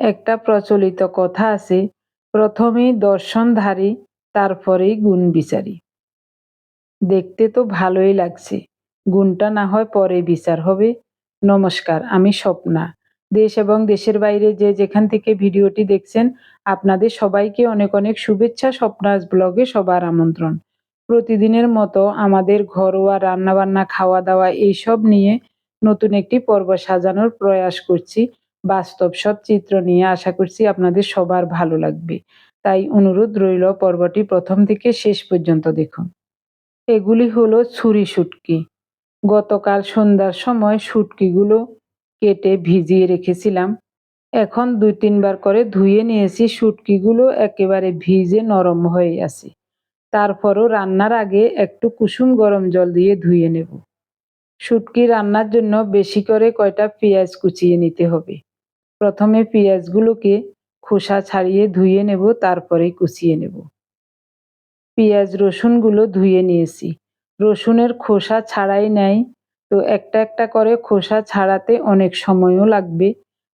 একটা প্রচলিত কথা আছে, প্রথমেই দর্শনধারী, তারপরেই গুণ বিচারি দেখতে তো ভালোই লাগছে। গুণটা না হয় পরে বিচার হবে। নমস্কার, আমি স্বপ্না। দেশ এবং দেশের বাইরে যে যেখান থেকে ভিডিওটি দেখছেন, আপনাদের সবাইকে অনেক অনেক শুভেচ্ছা, স্বপ্নাস ব্লগে সবার আমন্ত্রণ। প্রতিদিনের মতো আমাদের ঘরোয়া রান্নাবান্না, খাওয়া দাওয়া, এইসব নিয়ে নতুন একটি পর্ব সাজানোর প্রয়াস করছি। বাস্তব সব চিত্র নিয়ে আশা করছি আপনাদের সবার ভালো লাগবে। তাই অনুরোধ রইল পর্বটি প্রথম থেকে শেষ পর্যন্ত দেখুন। এগুলি হলো ছুরি শুটকি গতকাল সন্ধ্যার সময় শুটকিগুলো কেটে ভিজিয়ে রেখেছিলাম। এখন দুই তিনবার করে ধুয়ে নিয়েছি শুটকিগুলো একেবারে ভিজে নরম হয়ে আছে। তারপরও রান্নার আগে একটু কুসুম গরম জল দিয়ে ধুয়ে নেব। শুটকি রান্নার জন্য বেশি করে কয়টা পেঁয়াজ কুচিয়ে নিতে হবে? প্রথমে পেঁয়াজগুলোকে খোসা ছাড়িয়ে ধুয়ে নেব, তারপরে কুচিয়ে নেব। পেঁয়াজ রসুনগুলো ধুয়ে নিয়েছি। রসুনের খোসা ছাড়াই নেয় তো একটা একটা করে খোসা ছাড়াতে অনেক সময়ও লাগবে,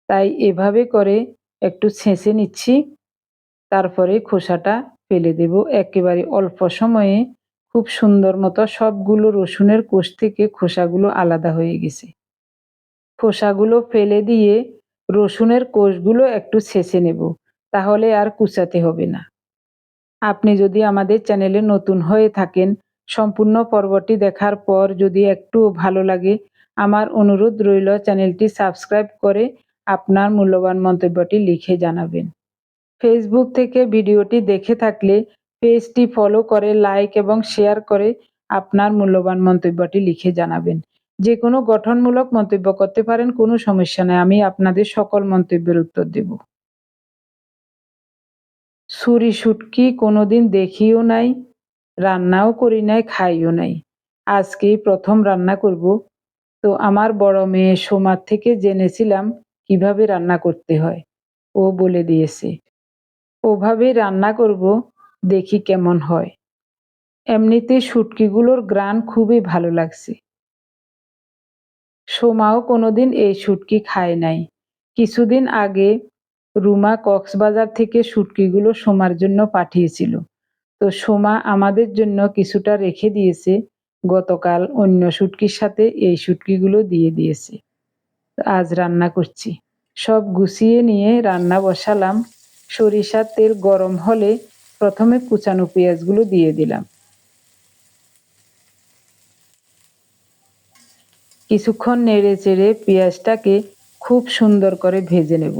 তাই এভাবে করে একটু ছেঁচে নিচ্ছি। তারপরে খোসাটা ফেলে দেব। একেবারে অল্প সময়ে খুব সুন্দর মতো সবগুলো রসুনের কোষ থেকে খোসাগুলো আলাদা হয়ে গেছে। খোসাগুলো ফেলে দিয়ে রসুনের কোষগুলো একটু ছেঁচে নেব, তাহলে আর কুচাতে হবে না। আপনি যদি আমাদের চ্যানেলে নতুন হয়ে থাকেন, সম্পূর্ণ পর্বটি দেখার পর যদি একটু ভালো লাগে, আমার অনুরোধ রইল চ্যানেলটি সাবস্ক্রাইব করে আপনার মূল্যবান মন্তব্যটি লিখে জানাবেন। ফেসবুক থেকে ভিডিওটি দেখে থাকলে পেজটি ফলো করে, লাইক এবং শেয়ার করে আপনার মূল্যবান মন্তব্যটি লিখে জানাবেন। যে কোনো গঠনমূলক মন্তব্য করতে পারেন, কোনো সমস্যা নেই। আমি আপনাদের সকল মন্তব্যের উত্তর দেব। ছুরি শুটকি কোনোদিন দেখিও নাই, রান্নাও করি নাই, খাইও নাই। আজকেই প্রথম রান্না করব। তো আমার বড় মেয়ে সোমার থেকে জেনেছিলাম কীভাবে রান্না করতে হয়। ও বলে দিয়েছে, ওভাবে রান্না করব, দেখি কেমন হয়। এমনিতে শুটকিগুলোর গ্রান খুবই ভালো লাগছে। সোমাও কোনোদিন এই শুটকি খায় নাই। কিছুদিন আগে রুমা কক্সবাজার থেকে শুটকিগুলো সোমার জন্য পাঠিয়েছিল। তো সোমা আমাদের জন্য কিছুটা রেখে দিয়েছে, গতকাল অন্য শুটকির সাথে এই শুটকিগুলো দিয়ে দিয়েছে। আজ রান্না করছি। সব গুছিয়ে নিয়ে রান্না বসালাম। সরিষার তেল গরম হলে প্রথমে কুচানো পেঁয়াজগুলো দিয়ে দিলাম। কিছুক্ষণ নেড়ে চেড়ে পেঁয়াজটাকে খুব সুন্দর করে ভেজে নেব।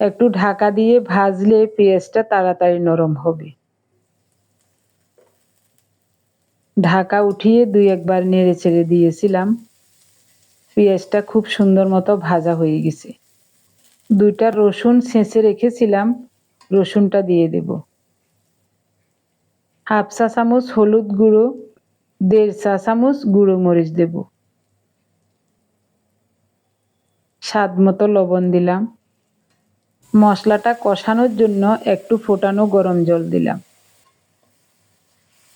একটু ঢাকা দিয়ে ভাজলে পেঁয়াজটা তাড়াতাড়ি নরম হবে। ঢাকা উঠিয়ে দুই একবার নেড়ে চেড়ে দিয়েছিলাম। পেঁয়াজটা খুব সুন্দর মতো ভাজা হয়ে গেছে। দুইটা রসুন ছেঁচে রেখেছিলাম, রসুনটা দিয়ে দেব। হাফ চা চামচ হলুদ গুঁড়ো দেড় চা চামচ গুঁড়ো মরিচ দেব। স্বাদ মতো লবণ দিলাম। মশলাটা কষানোর জন্য একটু ফোটানো গরম জল দিলাম।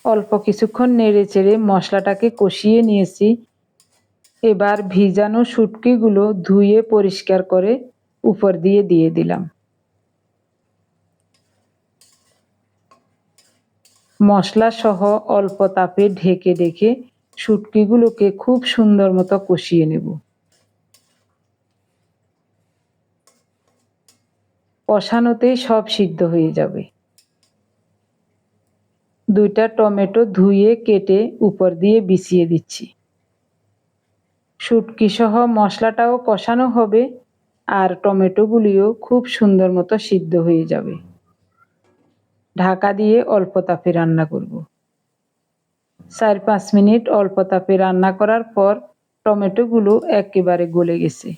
অল্প কিছুক্ষণ নেড়ে চেড়ে মশলাটাকে কষিয়ে নিয়েছি। এবার ভিজানো শুটকিগুলো ধুয়ে পরিষ্কার করে উপর দিয়ে দিয়ে দিলাম। মশলা সহ অল্প তাপে ঢেকে ঢেকে শুটকিগুলোকে খুব সুন্দর মতো কষিয়ে নেব। কষানোতেই সব সিদ্ধ হয়ে যাবে। দুইটা টমেটো ধুয়ে কেটে উপর দিয়ে বিছিয়ে দিচ্ছি। শুটকি সহ মশলাটাও কষানো হবে আর টমেটোগুলিও খুব সুন্দর মতো সিদ্ধ হয়ে যাবে। ঢাকা দিয়ে অল্প তাপে রান্না করব। চার পাঁচ মিনিট অল্প তাপে রান্না করার পর টমেটোগুলো একেবারে গলে গেছে।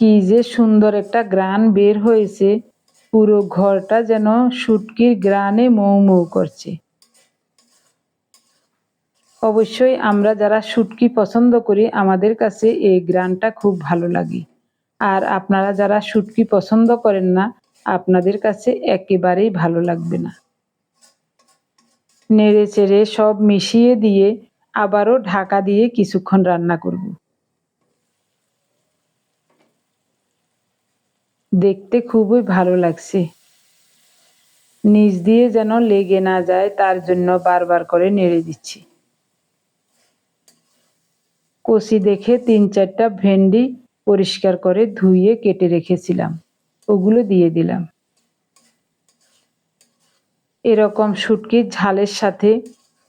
কি যে সুন্দর একটা গ্রান বের হয়েছে, পুরো ঘরটা যেন শুটকির গ্রানে মৌ মৌ করছে। অবশ্যই আমরা যারা শুটকি পছন্দ করি, আমাদের কাছে এই গ্রানটা খুব ভালো লাগে। আর আপনারা যারা শুটকি পছন্দ করেন না, আপনাদের কাছে একেবারেই ভালো লাগবে না। নেড়ে চেড়ে সব মিশিয়ে দিয়ে আবারও ঢাকা দিয়ে কিছুক্ষণ রান্না করব। দেখতে খুবই ভালো লাগছে। নিচ দিয়ে যেন লেগে না যায়, তার জন্য বারবার করে নেড়ে দিচ্ছি। কষি দেখে তিন চারটা ভেন্ডি পরিষ্কার করে ধুয়ে কেটে রেখেছিলাম। ওগুলো দিয়ে দিলাম। এরকম শুটকির ঝালের সাথে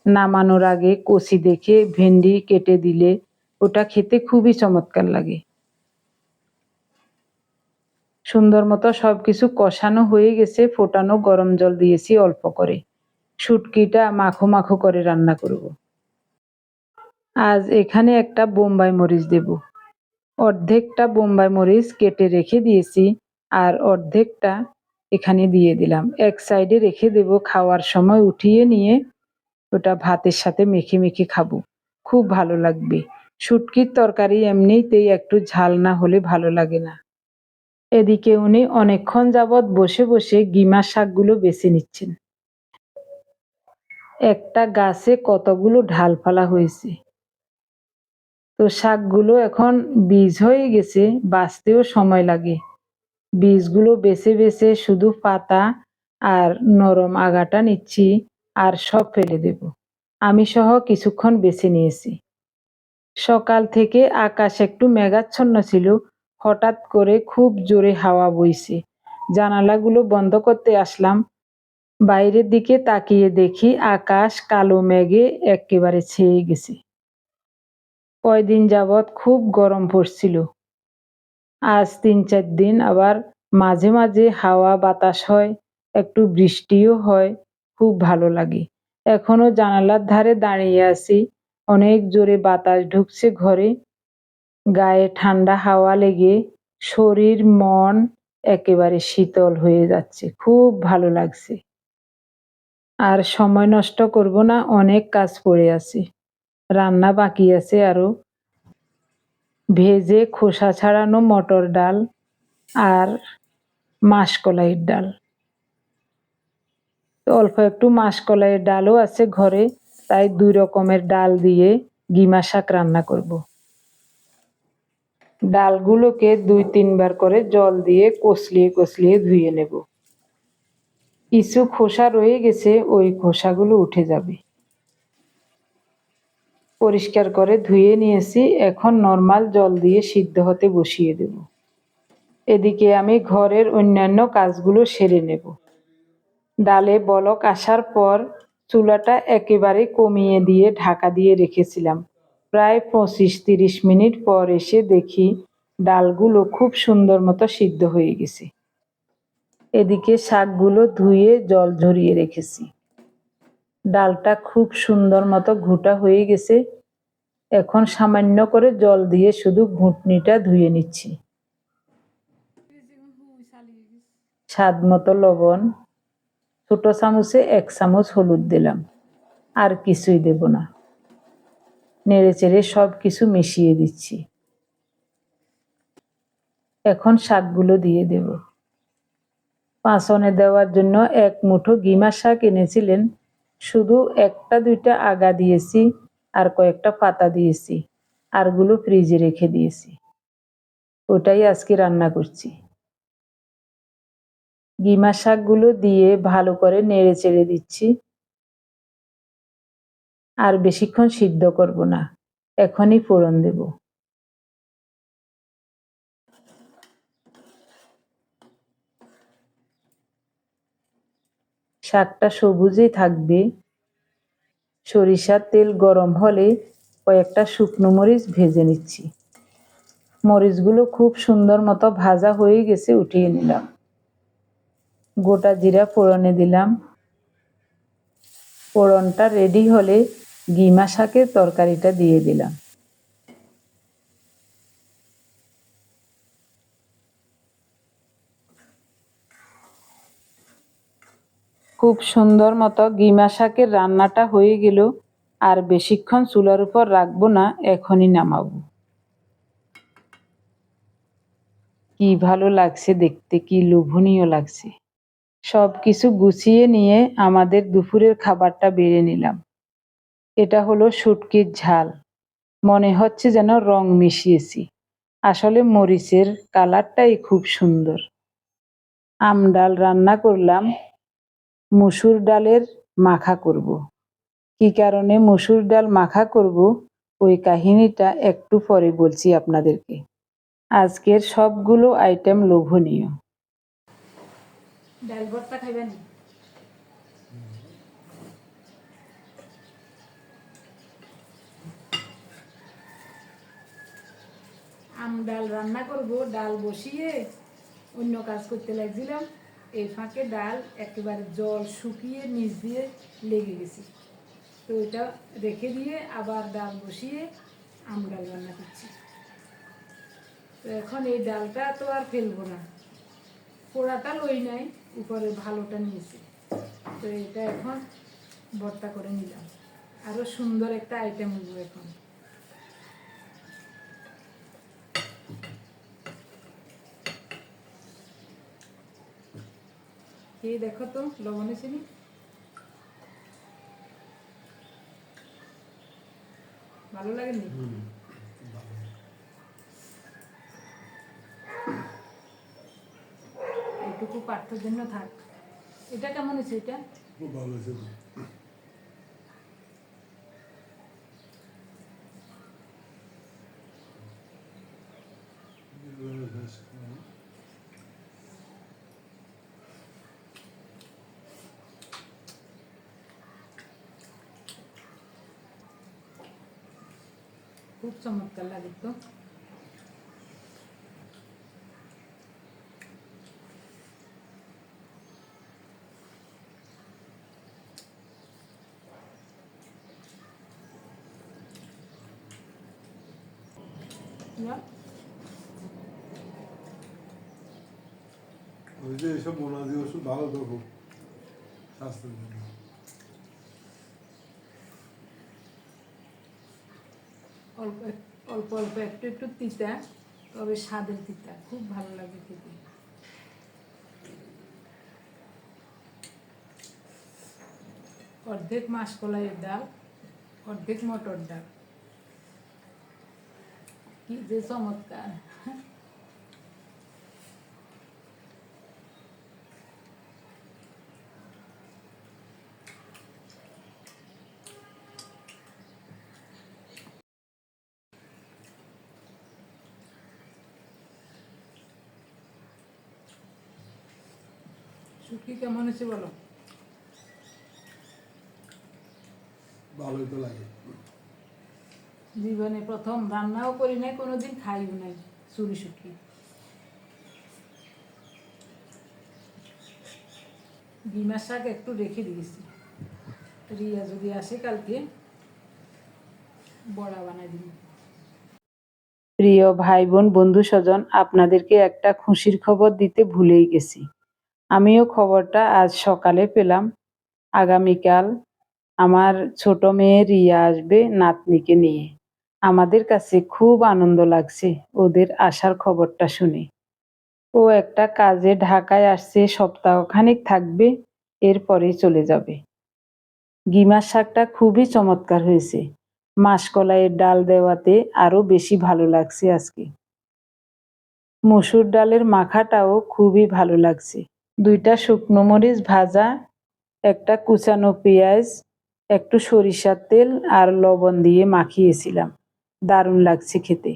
নামানোর আগে কষি দেখে ভেন্ডি কেটে দিলে ওটা খেতে খুবই চমৎকার লাগে। সুন্দর মতো সব কিছু কষানো হয়ে গেছে, ফোটানো গরম জল দিয়েছি অল্প করে। শুটকিটা মাখো মাখো করে রান্না করব। আজ এখানে একটা বোম্বাই মরিচ দেব। অর্ধেকটা বোম্বাই মরিচ কেটে রেখে দিয়েছি আর অর্ধেকটা এখানে দিয়ে দিলাম। এক সাইডে রেখে দেব খাওয়ার সময় উঠিয়ে নিয়ে ওটা ভাতের সাথে মেখে মেখে খাব। খুব ভালো লাগবে। শুটকির তরকারি এমনিতেই একটু ঝাল না হলে ভালো লাগে না। এদিকে উনি অনেকক্ষণ যাবৎ বসে বসে গিমা শাকগুলো বেছে নিচ্ছেন। একটা গাছে কতগুলো ঢাল ফালা হয়েছে। তো শাকগুলো এখন বীজ হয়ে গেছে, বাঁচতেও সময় লাগে। বীজগুলো বেছে বেছে শুধু পাতা আর নরম আগাটা নিচ্ছি আর সব ফেলে দেব। আমি সহ কিছুক্ষণ বেছে নিয়েছি। সকাল থেকে আকাশ একটু মেঘাচ্ছন্ন ছিল। হঠাৎ করে খুব জোরে হাওয়া বইছে। জানালাগুলো বন্ধ করতে আসলাম। বাইরের দিকে তাকিয়ে দেখি আকাশ কালো মেঘে একেবারে ছেয়ে গেছে। কয়দিন যাবৎ খুব গরম পড়ছিল। আজ তিন চার দিন আবার মাঝে মাঝে হাওয়া বাতাস হয়, একটু বৃষ্টিও হয়, খুব ভালো লাগে। এখনও জানালার ধারে দাঁড়িয়ে আছি, অনেক জোরে বাতাস ঢুকছে ঘরে। গায়ে ঠান্ডা হাওয়া লেগে শরীর, মন একেবারে শীতল হয়ে যাচ্ছে, খুব ভালো লাগছে। আর সময় নষ্ট করব না, অনেক কাজ পড়ে আছে। রান্না বাকি আছে আরও। ভেজে খোসা ছাড়ানো মটর ডাল আর মাসকলাইয়ের ডাল। অল্প একটু মাসকলাইয়ের ডালও আছে ঘরে, তাই দুই রকমের ডাল দিয়ে গিমা শাক রান্না করব। ডালগুলোকে দুই তিনবার করে জল দিয়ে কষলিয়ে কষলিয়ে ধুয়ে নেব। কিছু খোসা রয়ে গেছে, ওই খোসাগুলো উঠে যাবে। পরিষ্কার করে ধুয়ে নিয়েছি। এখন নর্মাল জল দিয়ে সিদ্ধ হতে বসিয়ে দেব। এদিকে আমি ঘরের অন্যান্য কাজগুলো সেরে নেব। ডালে বলক আসার পর চুলাটা একেবারে কমিয়ে দিয়ে ঢাকা দিয়ে রেখেছিলাম। প্রায় পঁচিশ তিরিশ মিনিট পর এসে দেখি ডালগুলো খুব সুন্দর মতো সিদ্ধ হয়ে গেছে। এদিকে শাকগুলো ধুয়ে জল ঝরিয়ে রেখেছি। ডালটা খুব সুন্দর মতো ঘুটা হয়ে গেছে। এখন সামান্য করে জল দিয়ে শুধু ঘুটনিটা ধুয়ে নিচ্ছি। স্বাদ মতো লবণ, ছোট চামচে এক চামচ হলুদ দিলাম, আর কিছুই দেব না। নেড়ে চেড়ে সব কিছু মিশিয়ে দিচ্ছি। এখন শাকগুলো দিয়ে দেব। পাঁচনে দেওয়ার জন্য এক মুঠো গিমা শাক এনেছিলেন। শুধু একটা, দুইটা আগা দিয়েছি আর কয়েকটা পাতা দিয়েছি, আরগুলো ফ্রিজে রেখে দিয়েছি। ওটাই আজকে রান্না করছি। গিমা শাকগুলো দিয়ে ভালো করে নেড়ে চেড়ে দিচ্ছি। আর বেশিক্ষণ সিদ্ধ করব না, এখনই ফোড়ন দেব। শাকটা সবুজেই থাকবে। সরিষার তেল গরম হলে কয়েকটা শুকনো মরিচ ভেজে নিচ্ছি। মরিচগুলো খুব সুন্দর মতো ভাজা হয়ে গেছে, উঠিয়ে নিলাম। গোটা জিরা ফোড়নে দিলাম। ফোড়নটা রেডি হলে গিমা শাকের তরকারিটা দিয়ে দিলাম। খুব সুন্দর মতো গিমা শাকের রান্নাটা হয়ে গেল। আর বেশিক্ষণ চুলার উপর রাখব না, এখনই নামাবো। কি ভালো লাগছে দেখতে, কি লোভনীয় লাগছে। সব কিছু গুছিয়ে নিয়ে আমাদের দুপুরের খাবারটা বেড়ে নিলাম। এটা হলো শুটকির ঝাল। মনে হচ্ছে যেন রং মিশিয়েছি। আসলে মরিচের কালারটাই খুব সুন্দর। আম ডাল রান্না করলাম মুসুর ডালের মাখা করব। কি কারণে মসুর ডাল মাখা করব? ওই কাহিনীটা একটু পরে বলছি আপনাদেরকে। আজকের সবগুলো আইটেম লোভনীয়। ডাল ভর্তা খাইবেন? আম ডাল রান্না করব, ডাল বসিয়ে অন্য কাজ করতে লাগছিলাম। এই ফাঁকে ডাল একেবারে জল শুকিয়ে নিচ দিয়ে লেগে গেছে। তো এটা রেখে দিয়ে আবার ডাল বসিয়ে আম ডাল রান্না করছি। তো এখন এই ডালটা তো আর ফেলব না। পোড়াটা লই নাই, উপরে ভালোটা নিয়েছি। তো এটা এখন ভর্তা করে নিলাম। আরও সুন্দর একটা আইটেম হব এখন। এই দেখো তো লবণে চিনি। ভালো লাগেনি? এটুকু পাঠ্যের জন্য থাক। এটা কেমন হয়েছে এটা? খুব ভালো হয়েছে। খুব চমৎকার লাগে তো? ওই যে এইসব মোনাজি ওষুধ ভালো তো স্বাস্থ্যের জন্য অল্প অল্প অল্প একটু একটু তিতা, তবে স্বাদের তিতা। খুব ভালো লাগে খেতে। অর্ধেক মাসকলাইয়ের ডাল, অর্ধেক মটর ডাল। কি যে চমৎকার। শুকি কেমন হয়েছে বলো? ভালোই তো লাগে। জীবনে প্রথম রান্নাও করি নাই কোনোদিন খাইও নাই চুরি শুকি ডিমার শাক একটু রেখে দিয়েছি রিয়া যদি আসে কালকে বড়া বানাই দিব। প্রিয় ভাই বোন বন্ধু স্বজন আপনাদেরকে একটা খুশির খবর দিতে ভুলেই গেছি। আমিও খবরটা আজ সকালে পেলাম। আগামীকাল আমার ছোট মেয়ে রিয়া আসবে নাতনিকে নিয়ে। আমাদের কাছে খুব আনন্দ লাগছে ওদের আসার খবরটা শুনে। ও একটা কাজে ঢাকায় আসছে, সপ্তাহখানেক থাকবে এরপরেই চলে যাবে। গিমার শাকটা খুবই চমৎকার হয়েছে। মাসকলাইয়ের ডাল দেওয়াতে আরও বেশি ভালো লাগছে আজকে। মসুর ডালের মাখাটাও খুবই ভালো লাগছে। দুইটা শুকনো মরিচ ভাজা, একটা কুচানো পেঁয়াজ, একটু সরিষার তেল আর লবণ দিয়ে মাখিয়েছিলাম। দারুণ লাগছে খেতে।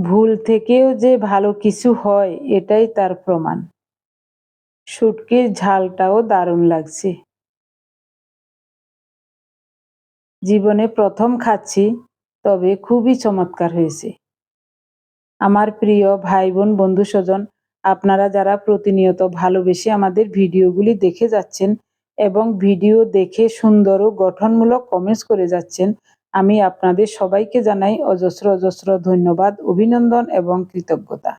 ভুল থেকেও যে ভালো কিছু হয়, এটাই তার প্রমাণ। শুটকির ঝালটাও দারুণ লাগছে। জীবনে প্রথম খাচ্ছি, তবে খুবই চমৎকার হয়েছে। আমার প্রিয় ভাই বোন বন্ধু স্বজন আপনারা যারা প্রতিনিয়ত ভালোবেসে আমাদের ভিডিওগুলি দেখে যাচ্ছেন এবং ভিডিও দেখে সুন্দর ও গঠনমূলক কমেন্টস করে যাচ্ছেন, আমি আপনাদের সবাইকে জানাই অজস্র অজস্র ধন্যবাদ, অভিনন্দন এবং কৃতজ্ঞতা।